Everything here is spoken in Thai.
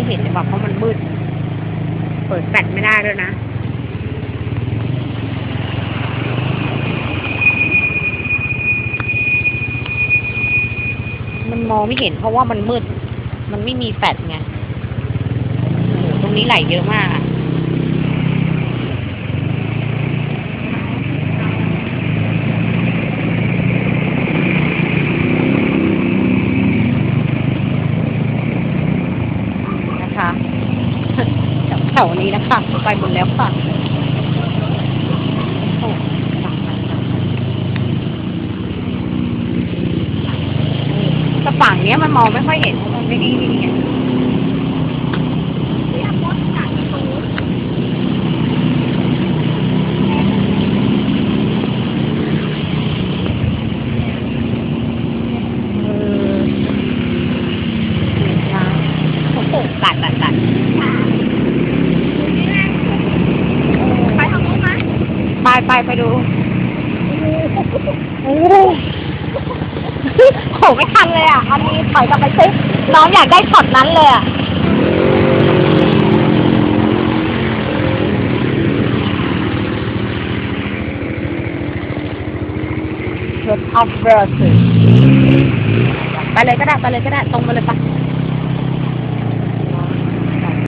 ไม่เห็นเลยบอกเพราะมันมืด เปิดแฟลชไม่ได้ด้วยนะมันมองไม่เห็นเพราะว่ามันมืด มันไม่มีแฟลชไง ตรงนี้ไหลเยอะมากอะนะคะ แถวนี้นะคะไปหมดแล้วค่ะแต่ฝั่งเนี้ยมันมองไม่ค่อยเห็นเพราะมันไม่ด้นี่ไงเออนะโอ้โหตัดตัดตัด ไปทางนู้นไหม ไปไปดูโอ้โหโหไม่ทันเลยอะ อันนี้ถอยกลับไปซิน้องอยากได้ช็อตนั้นเลยอะเชิญอัฟเบอร์สไปเลยก็ได้ ไปเลยก็ได้ ตรงมาเลยปะ